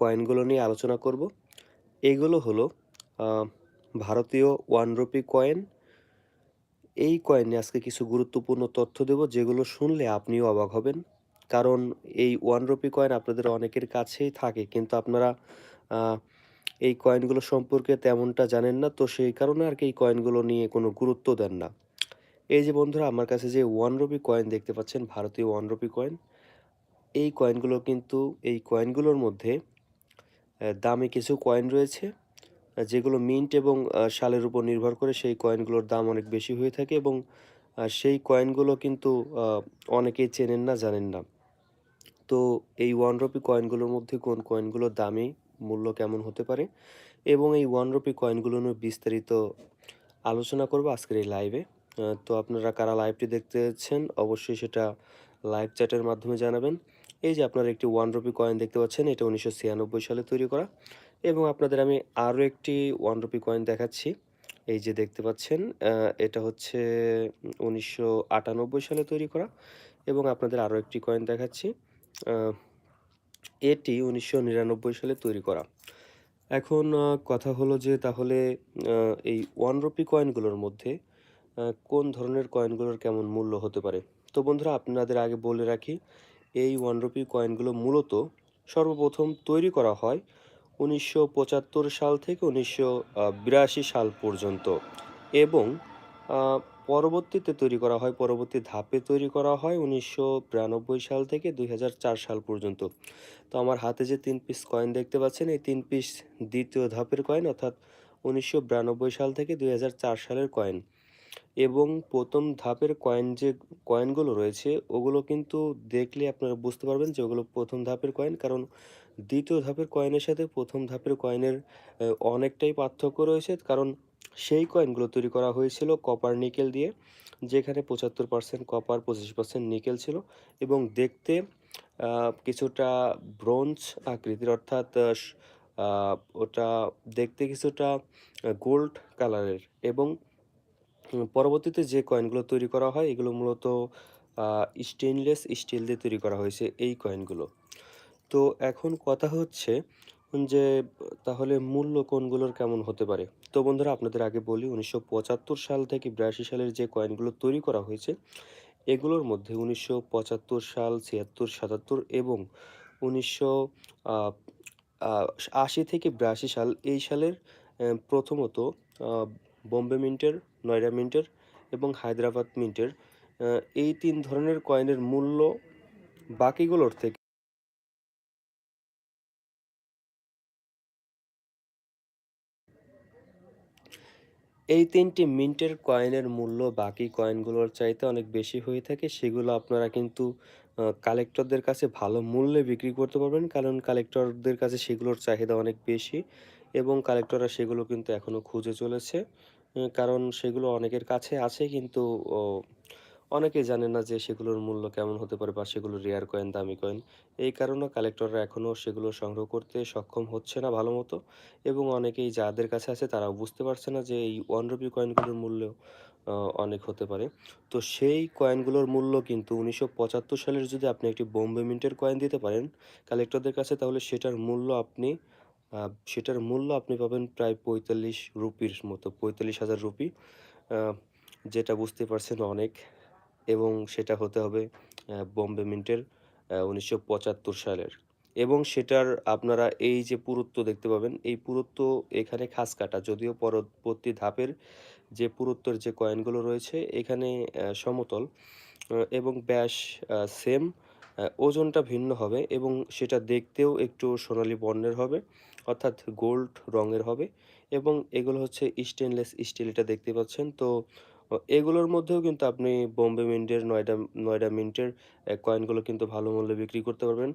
কয়েনগুলো নিয়ে আলোচনা করব। এগুলো হলো ভারতীয় ওয়ান রুপি কয়েন। এই কয়েনে আজকে কিছু গুরুত্বপূর্ণ তথ্য দেব যেগুলো শুনলে আপনিও অবাক হবেন। কারণ এই ওয়ান রুপি কয়েন আপনাদের অনেকের কাছেই থাকে কিন্তু আপনারা এই কয়েনগুলো সম্পর্কে তেমনটা জানেন না। তো সেই কারণে আর কি এই কয়েনগুলো নিয়ে কোনো গুরুত্ব দেন না। এই যে বন্ধুরা আমার কাছে যে ওয়ান রুপি কয়েন দেখতে পাচ্ছেন, ভারতীয় ওয়ান রুপি কয়েন। এই কয়েনগুলো কিন্তু এই কয়েনগুলোর মধ্যে দামি কিছু কয়েন রয়েছে। যেগুলো মিন্ট এবং সালের উপর নির্ভর করে সেই কয়েনগুলোর দাম অনেক বেশি হয়ে থাকে এবং সেই কয়েনগুলো কিন্তু অনেকেই চেনেন না, জানেন না। তো এই ওয়ান রুপি কয়েনগুলোর মধ্যে কোন কয়েনগুলো দামি, মূল্য কেমন হতে পারে এবং এই ওয়ান রুপি কয়েনগুলো নিয়ে বিস্তারিত আলোচনা করব আজকের এই লাইভে। তো আপনারা কারা লাইভটি দেখতেছেন অবশ্যই সেটা লাইভ চ্যাটের মাধ্যমে জানাবেন। এই যে আপনারা একটি ওয়ান রুপি কয়েন দেখতে পাচ্ছেন এটা ১৯৯৬ সালে তৈরি করা এবং আপনাদের আমি আরও একটি ওয়ান রুপি কয়েন দেখাচ্ছি। এই যে দেখতে পাচ্ছেন এটা হচ্ছে ১৯৯৮ সালে তৈরি করা এবং আপনাদের আরও একটি কয়েন দেখাচ্ছি। এটি ১৯৯৯ সালে তৈরি করা। এখন কথা হলো যে তাহলে এই ওয়ান রুপি কয়েনগুলোর মধ্যে কোন ধরনের কয়েনগুলোর কেমন মূল্য হতে পারে? তো বন্ধুরা আপনাদের আগে বলে রাখি, এই ওয়ান রুপি কয়েনগুলো মূলত সর্বপ্রথম তৈরি করা হয় ১৯৭৫ সাল থেকে ১৯৮২ সাল পর্যন্ত এবং পরবর্তীতে তৈরি করা হয়, পরবর্তী ধাপে তৈরি করা হয় ১৯৯২ সাল থেকে ২০০৪ সাল পর্যন্ত। তো আমার হাতে যে তিন পিস কয়েন দেখতে পাচ্ছেন, এই তিন পিস দ্বিতীয় ধাপের কয়েন অর্থাৎ ১৯৯২ সাল থেকে ২০০৪ সালের কয়েন এবং প্রথম ধাপের কয়েন যে কয়েনগুলো রয়েছে, ওগুলো কিন্তু দেখলে আপনারা বুঝতে পারবেন যে ওগুলো প্রথম ধাপের কয়েন। কারণ দ্বিতীয় ধাপের কয়েনের সাথে প্রথম ধাপের কয়েনের অনেকটাই পার্থক্য রয়েছে। কারণ সেই কয়েনগুলো তৈরি করা হয়েছিল কপার নিকেল দিয়ে, যেখানে ৭৫% কপার, ২৫% নিকেল ছিল এবং দেখতে কিছুটা ব্রোঞ্জ আকৃতির অর্থাৎ ওটা দেখতে কিছুটা গোল্ড কালারের এবং পরবর্তীতে যে কয়েনগুলো তৈরি করা হয় এগুলো মূলত আ স্টেইনলেস স্টিল দিয়ে তৈরি করা হয়েছে এই কয়েনগুলো। তো এখন কথা হচ্ছে যে তাহলে মূল্য কোনগুলোর কেমন হতে পারে? তো বন্ধুরা আপনাদের আগে বলি ১৯৭৫ সাল থেকে ৮২ সালের যে কয়েনগুলো তৈরি করা হয়েছে, এগুলোর মধ্যে ১৯৭৫ সাল, ৭৬, ৭৭ এবং ১৯০০ আ আ ৮০ থেকে ৮২ সাল এই সালের প্রথমত বোম্বে মিন্টের, নয়ডা মিন্টের এবং হায়দ্রাবাদ মিন্টের এই তিন ধরনের কয়েনের মূল্য বাকিগুলোর থেকে এই তিনটি মিন্টের কয়েনের মূল্য বাকি কয়েনগুলোর চাইতে অনেক বেশি হয়ে থাকে। সেগুলো আপনারা কিন্তু কালেক্টরদের কাছে ভালো মূল্যে বিক্রি করতে পারবেন। কারণ কালেক্টরদের কাছে সেগুলোর চাহিদা অনেক বেশি এবং কালেক্টররা সেগুলো কিন্তু এখনও খুঁজে চলেছে। কারণ সেগুলো অনেকের কাছে আছে কিন্তু ও অনেকেই জানে না যে সেগুলোর মূল্য কেমন হতে পারে বা সেগুলো রেয়ার কয়েন, দামি কয়েন। এই কারণে কালেক্টররা এখনও সেগুলো সংগ্রহ করতে সক্ষম হচ্ছে না ভালো মতো এবং অনেকেই যাদের কাছে আছে তারাও বুঝতে পারছে না যে এই ওয়ান রুপি কয়েনগুলোর মূল্য অনেক হতে পারে। তো সেই কয়েনগুলোর মূল্য কিন্তু ১৯৭৫ সালের যদি আপনি একটি বোম্বে মিন্টের কয়েন দিতে পারেন কালেক্টরদের কাছে তাহলে সেটার মূল্য আপনি সেটার মূল্য আপনি পাবেন প্রায় ৪৫ রুপির মতো, ৪৫,০০০ রুপি। যেটা বুঝতে পারছেন অনেক এবং সেটা হতে হবে বম্বে মিন্টের উনিশশো ১৯৭৫ সালের এবং সেটার আপনারা এই যে পুরুত্ব দেখতে পাবেন, এই পুরুত্ব এখানে খাস কাটা। যদিও পরবর্তী ধাপের যে পুরুত্বের যে কয়েনগুলো রয়েছে এখানে সমতল এবং ব্যাস সেম ওজনটা ভিন্ন হবে এবং সেটা দেখতেও একটু সোনালি বর্ণের হবে। অর্থাৎ গোল্ড রঙের হবে এবং এগুলো হচ্ছে স্টেনলেস স্টিল এটা দেখতে পাচ্ছেন। তো এগুলোর মধ্যেও কিন্তু আপনি বোম্বে মিন্টের, নয়ডা নয়ডা মিন্টের কয়েনগুলো কিন্তু ভালো মূল্যে বিক্রি করতে পারবেন।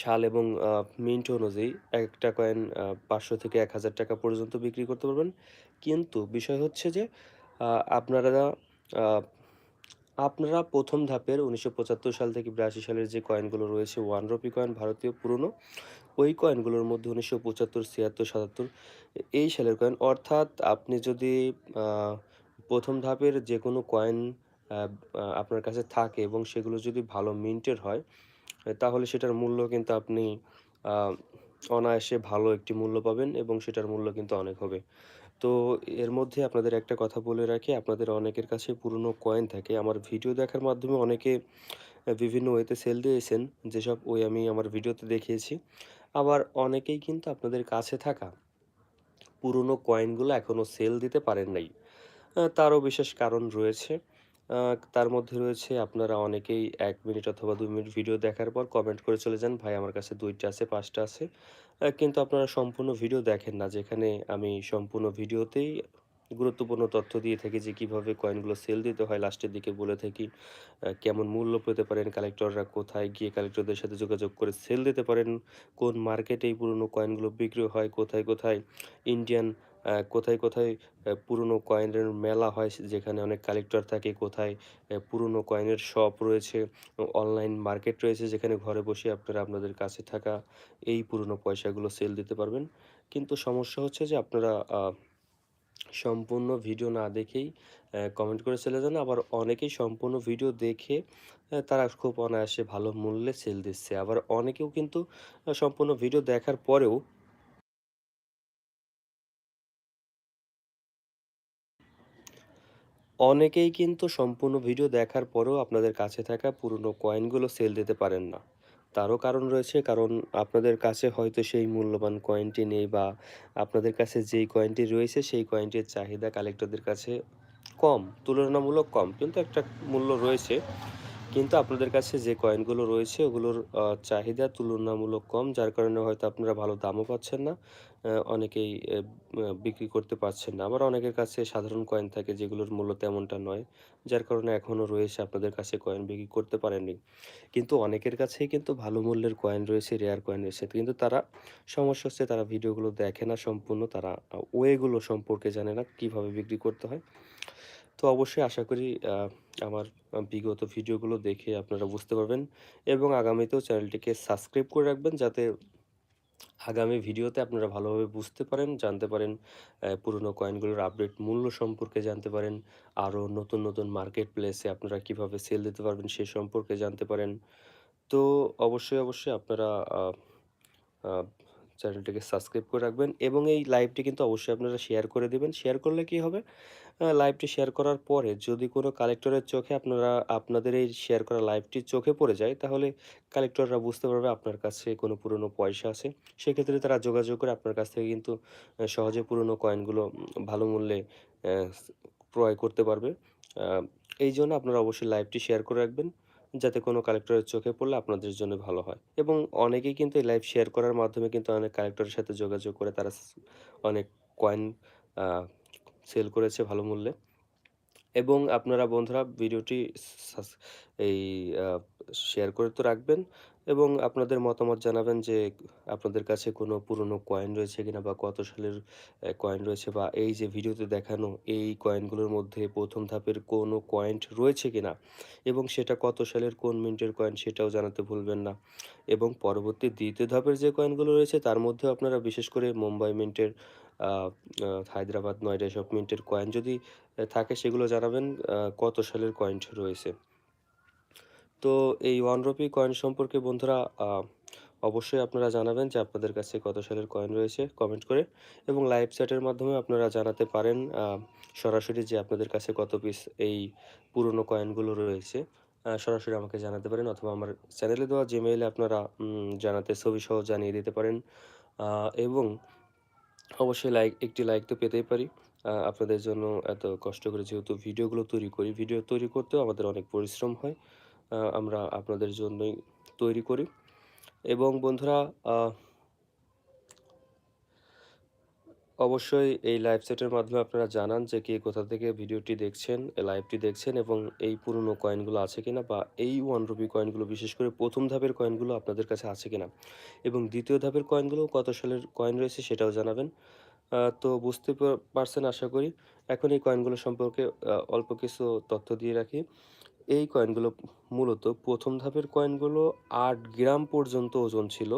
শাল এবং মিন্ট অনুযায়ী একটা কয়েন পাঁচশো থেকে এক হাজার টাকা পর্যন্ত বিক্রি করতে পারবেন। কিন্তু বিষয় হচ্ছে যে আপনারা আপনারা প্রথম ধাপের ১৯৭৫ সাল থেকে ৮২ সালের যে কয়েনগুলো রয়েছে ওয়ান রুপি কয়েন ভারতীয় পুরনো, ওই কয়েনগুলোর মধ্যে ১৯৭৫, ৭৬, ৭৭ এ এই সালের কয়েন অর্থাৎ আপনি যদি প্রথম ধাপের যে কোনো কয়েন আপনার কাছে থাকে এবং সেগুলো যদি ভালো মিন্টের হয়, তাহলে সেটার মূল্য কিন্তু আপনি অনায়াসে ভালো একটি মূল্য পাবেন এবং সেটার মূল্য কিন্তু অনেক হবে। তো এর মধ্যে আপনাদের একটা কথা বলে রাখি, আপনাদের অনেকের কাছে পুরনো কয়েন থাকে। আমার ভিডিও দেখার মাধ্যমে অনেকে বিভিন্ন ওয়েতে সেল দিয়েছেন, যেসব ওই আমি আমার ভিডিওতে দেখিয়েছি। আবার অনেকেই কিন্তু আপনাদের কাছে থাকা পুরনো কয়েনগুলো এখনও সেল দিতে পারেন নাই। তারও বিশেষ কারণ রয়েছে। তার মধ্যে রয়েছে আপনারা অনেকেই এক মিনিট অথবা ২ মিনিট ভিডিও দেখার পর কমেন্ট করে চলে যান, "ভাই আমার কাছে দুইটা আছে, পাঁচটা আছে।" কিন্তু আপনারা সম্পূর্ণ ভিডিও দেখেন না, যেখানে আমি সম্পূর্ণ ভিডিওতেই গুরুত্বপূর্ণ তথ্য দিয়ে থাকি যে কীভাবে কয়েনগুলো সেল দিতে হয় লাস্টের দিকে বলে থাকি। কেমন মূল্য পেতে পারেন কালেক্টররা, কোথায় গিয়ে কালেক্টরদের সাথে যোগাযোগ করে সেল দিতে পারেন, কোন মার্কেটে এই পুরনো কয়েনগুলো বিক্রি হয়, কোথায়, কোথায় ইন্ডিয়ান কোথায়, কোথায় পুরনো কয়েনের মেলা হয় যেখানে অনেক কালেক্টর থাকে, কোথায় পুরনো কয়েনের শপ রয়েছে, অনলাইন মার্কেট রয়েছে যেখানে ঘরে বসে আপনারা আপনাদের কাছে থাকা এই পুরনো পয়সাগুলো সেল দিতে পারবেন। কিন্তু সমস্যা হচ্ছে যে আপনারা সম্পূর্ণ ভিডিও না দেখেই কমেন্ট করে চলে যান। আবার অনেকেই সম্পূর্ণ ভিডিও দেখে তারা খুব অনায়াসে ভালো মূল্যে সেল দিচ্ছে। আবার অনেকেও কিন্তু সম্পূর্ণ ভিডিও দেখার পরেও অনেকেই কিন্তু সম্পূর্ণ ভিডিও দেখার পরেও আপনাদের কাছে থাকা পুরনো কয়েনগুলো সেল দিতে পারেন না। তারও কারণ রয়েছে। কারণ আপনাদের কাছে হয়তো সেই মূল্যবান কয়েনটি নেই বা আপনাদের কাছে যেই কয়েনটি রয়েছে সেই কয়েনটির চাহিদা কালেক্টরদের কাছে কম, তুলনামূলক কম। কিন্তু একটা মূল্য রয়েছে। কিন্তু আপনাদের কাছে যে কয়েনগুলো রয়েছে ওগুলোর চাহিদা তুলনামূলক কম। যার কারণে হয়তো আপনারা ভালো দামও পাচ্ছেন না। অনেকেই বিক্রি করতে পারছেন না। আবার অনেকের কাছে সাধারণ কয়েন থাকে যেগুলোর মূল্য তেমনটা নয়। যার কারণে এখনও রয়েছে আপনাদের কাছে কয়েন বিক্রি করতে পারেননি। কিন্তু অনেকের কাছেই কিন্তু ভালো মূল্যের কয়েন রয়েছে, রেয়ার কয়েন রয়েছে। কিন্তু তারা সমস্যা হচ্ছে তারা ভিডিওগুলো দেখে না সম্পূর্ণ। তারা ওয়েগুলো সম্পর্কে জানে না, কীভাবে বিক্রি করতে হয়। তো অবশ্যই আশা করি আমার বিগত ভিডিওগুলো দেখে আপনারা বুঝতে পারবেন এবং আগামীতেও চ্যানেলটিকে সাবস্ক্রাইব করে রাখবেন যাতে আগামী ভিডিওতে আপনারা ভালোভাবে বুঝতে পারেন, জানতে পারেন পুরনো কয়েনগুলোর আপডেট মূল্য সম্পর্কে জানতে পারেন। আরও নতুন, নতুন মার্কেট প্লেসে আপনারা কীভাবে সেল দিতে পারবেন সে সম্পর্কে জানতে পারেন। তো অবশ্যই, অবশ্যই আপনারা চ্যানেলটিকে সাবস্ক্রাইব করে রাখবেন এবং এই লাইভটি কিন্তু অবশ্যই আপনারা শেয়ার করে দিবেন। শেয়ার করলে কি হবে? লাইভটি শেয়ার করার পরে যদি কোনো কালেক্টরের চোখে আপনারা আপনাদের এই শেয়ার করা লাইভটি চোখে পড়ে যায়, তাহলে কালেক্টররা বুঝতে পারবে আপনার কাছে কোনো পুরনো পয়সা আছে। সেক্ষেত্রে তারা যোগাযোগ করে আপনার কাছ থেকে কিন্তু সহজে পুরনো কয়েনগুলো ভালো মূল্যে ক্রয় করতে পারবে। এই জন্য আপনারা অবশ্যই লাইভটি শেয়ার করে রাখবেন। যাতে কোনো কালেক্টরের চোখে পড়লে আপনাদের জন্য ভালো হয়। এবং অনেকেই কিন্তু এই লাইভ শেয়ার করার মাধ্যমে কিন্তু অনেক কালেক্টরের সাথে যোগাযোগ করে তারা অনেক কয়েন সেল করেছে ভালো মূল্যে। এবং আপনারা বন্ধুরা, ভিডিওটি এই শেয়ার করে তো রাখবেন এবং আপনাদের মতামত জানাবেন যে আপনাদের কাছে কোনো পুরনো কয়েন রয়েছে কিনা বা কত সালের কয়েন রয়েছে বা এই যে ভিডিওতে দেখানো এই কয়েনগুলোর মধ্যে প্রথম ধাপের কোনো কয়েন রয়েছে কিনা এবং সেটা কত সালের কোন মিন্টের কয়েন সেটাও জানাতে ভুলবেন না। এবং পরবর্তী দ্বিতীয় ধাপের যে কয়েনগুলো রয়েছে তার মধ্যেও আপনারা বিশেষ করে মুম্বাই মিন্টের হায়দ্রাবাদ, নয়ডা এসব মিন্টের কয়েন যদি থাকে সেগুলো জানাবেন কত সালের কয়েন রয়েছে। তো এই ওয়ান রুপি কয়েন সম্পর্কে বন্ধুরা অবশ্যই আপনারা জানাবেন যে আপনাদের কাছে কত সালের কয়েন রয়েছে কমেন্ট করে এবং লাইভ চ্যাটের মাধ্যমে আপনারা জানাতে পারেন সরাসরি যে আপনাদের কাছে কত পিস এই পুরনো কয়েনগুলো রয়েছে। সরাসরি আমাকে জানাতে পারেন অথবা আমার চ্যানেলে দেওয়া জিমেইলে আপনারা জানাতে ছবিসহ জানিয়ে দিতে পারেন। এবং অবশ্যই লাইক একটি লাইক তো পেতেই পারি। আপনাদের জন্য এত কষ্ট করে যেহেতু ভিডিওগুলো তৈরি করি, ভিডিও তৈরি করতেও আমাদের অনেক পরিশ্রম হয়। আমরা আপনাদের জন্যই তৈরি করি এবং বন্ধুরা অবশ্যই এই লাইভ সেটের মাধ্যমে আপনারা জানান যে কে কোথা থেকে ভিডিওটি দেখছেন, লাইভটি দেখছেন এবং এই পুরনো কয়েনগুলো আছে কিনা বা এই ওয়ান রুপি কয়েনগুলো বিশেষ করে প্রথম ধাপের কয়েনগুলো আপনাদের কাছে আছে কিনা এবং দ্বিতীয় ধাপের কয়েনগুলো কত সালের কয়েন রয়েছে সেটাও জানাবেন। তো বুঝতে পারছেন আশা করি। এখন এই কয়েনগুলো সম্পর্কে অল্প কিছু তথ্য দিয়ে রাখি। এই কয়েনগুলো মূলত প্রথম ধাপের কয়েনগুলো আট গ্রাম পর্যন্ত ওজন ছিল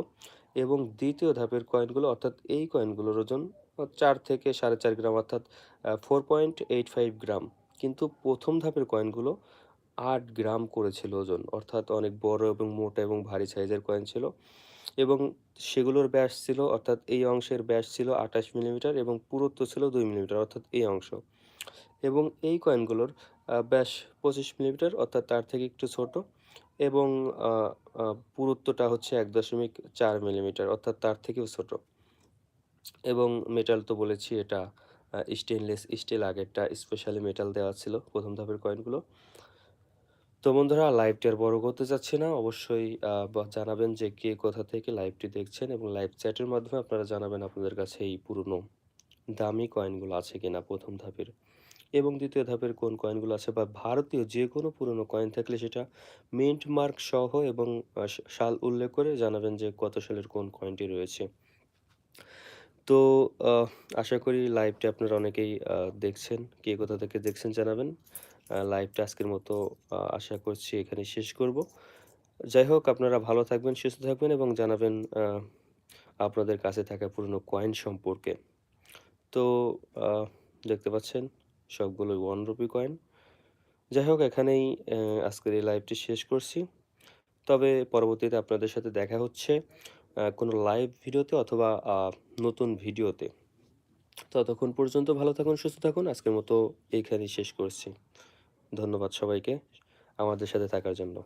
এবং দ্বিতীয় ধাপের কয়েনগুলো অর্থাৎ এই কয়েনগুলোর ওজন চার থেকে সাড়ে চার গ্রাম, অর্থাৎ four point eight five gram. কিন্তু প্রথম ধাপের কয়েনগুলো আট গ্রাম করেছিল ওজন। অর্থাৎ অনেক বড় এবং মোটা এবং ভারী সাইজের কয়েন ছিল এবং সেগুলোর ব্যাস ছিল, অর্থাৎ এই অংশের ব্যাস ছিল ২৮ মিলিমিটার এবং পুরুত্ব ছিল দুই মিলিমিটার অর্থাৎ এই অংশ। এবং এই কয়েনগুলোর ব্যাস ২৫ মিলিমিটার, অর্থাৎ তার থেকে একটু ছোট এবং পুরুত্বটা হচ্ছে এক দশমিক চার মিলিমিটার, অর্থাৎ তার থেকেও ছোট। এবং মেটাল তো বলেছি, এটা স্টেনলেস স্টিল আগেরটা স্পেশালি মেটাল দেওয়া ছিল প্রথম ধাপের কয়েনগুলো। তো বন্ধুরা লাইভটি আর বড় করতে চাচ্ছি না। অবশ্যই জানাবেন যে কে কোথা থেকে লাইভটি দেখছেন এবং লাইভ চ্যাটের মাধ্যমে আপনারা জানাবেন আপনাদের কাছে এই পুরনো দামি কয়েনগুলো আছে কিনা প্রথম ধাপের। এবং দ্বিতীয় ধাপের কোন কয়েনগুলো আছে বা ভারতীয় যে কোনো পুরনো কয়েন থাকলে সেটা মিন্ট মার্ক সহ এবং সাল উল্লেখ করে জানাবেন যে কত সালের কোন কয়েনটি রয়েছে। তো আশা করি লাইভটি আপনারা অনেকেই দেখছেন। কে কোথা থেকে দেখছেন জানাবেন। লাইভটা আজকের মতো আশা করছি এখানে শেষ করব। যাই হোক আপনারা ভালো থাকবেন, সুস্থ থাকবেন এবং জানাবেন আপনাদের কাছে থাকা পুরনো কয়েন সম্পর্কে। তো দেখতে পাচ্ছেন সবগুলোই ওয়ান রুপি কয়েন। যাই হোক এখানেই আজকের এই লাইভটি শেষ করছি। তবে পরবর্তীতে আপনাদের সাথে দেখা হচ্ছে কোনো লাইভ ভিডিওতে অথবা নতুন ভিডিওতে। ততক্ষণ পর্যন্ত ভালো থাকুন, সুস্থ থাকুন। আজকের মতো এইখানেই শেষ করছি। ধন্যবাদ সবাইকে আমাদের সাথে থাকার জন্য।